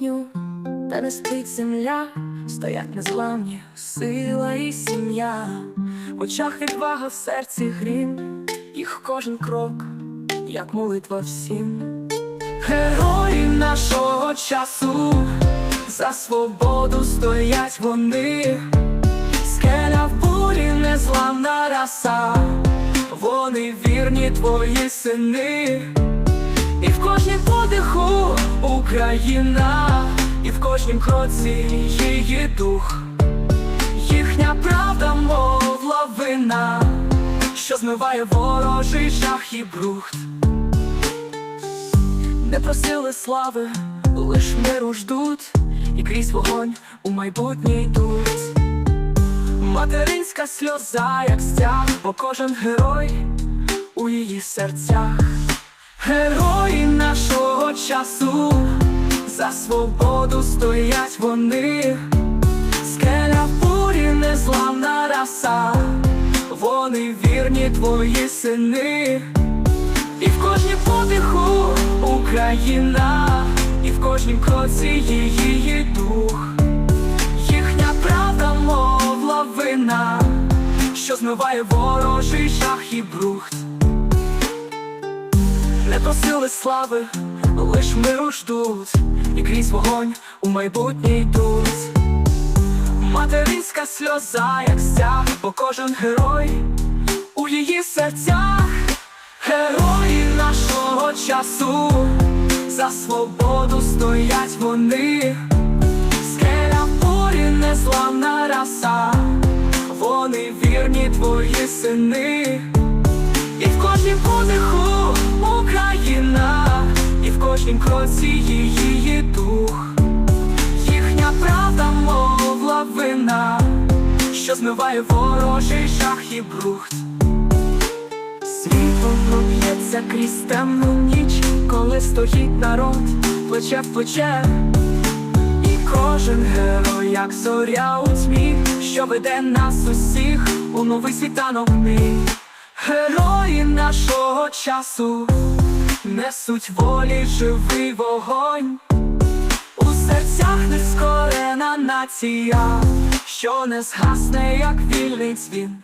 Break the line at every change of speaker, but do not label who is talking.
де не спить земля, стоять незламні сила і сім'я, в очах відвага, в серці грім, їх кожен крок, як молитва всім. Герої нашого часу, за свободу стоять вони, скеля в бурі, незламна раса, вони вірні твої сини. І в подиху Україна, і в кожнім кроці її дух, їхня правда, мов лавина, що змиває ворожий жах і брухт. Не просили слави, лиш миру ждуть, і крізь вогонь у майбутнє йдуть. Материнська сльоза, як стяг, бо кожен герой у її серцях. Герої нашого часу, свободу стоять вони, скеля бурі, незламна раса, вони вірні твої сини, і в кожній подиху Україна, і в кожнім кроці її дух, їхня правда, мов лавина, що змиває ворожий жах і брухт. Не просили слави, лиш миру ждуть, і крізь вогонь у майбутнє йдуть. Материнська сльоза, як стяг, бо кожен герой у її серцях, герої нашого часу, за свободу стоять вони, скеля бурі, незламна раса, вони вірні твої сини. І в кожнім подиху кожнім її дух, їхня правда, мов лавина, що змиває ворожий жах і брухт. Світло проб'ється крізь темну ніч, коли стоїть народ плече в плече. І кожен герой, як зоря у тьмі, що веде нас усіх у новий світанок мій. Герої нашого часу несуть волі живий вогонь, у серцях нескорена нація, що не згасне, як вільний дзвін.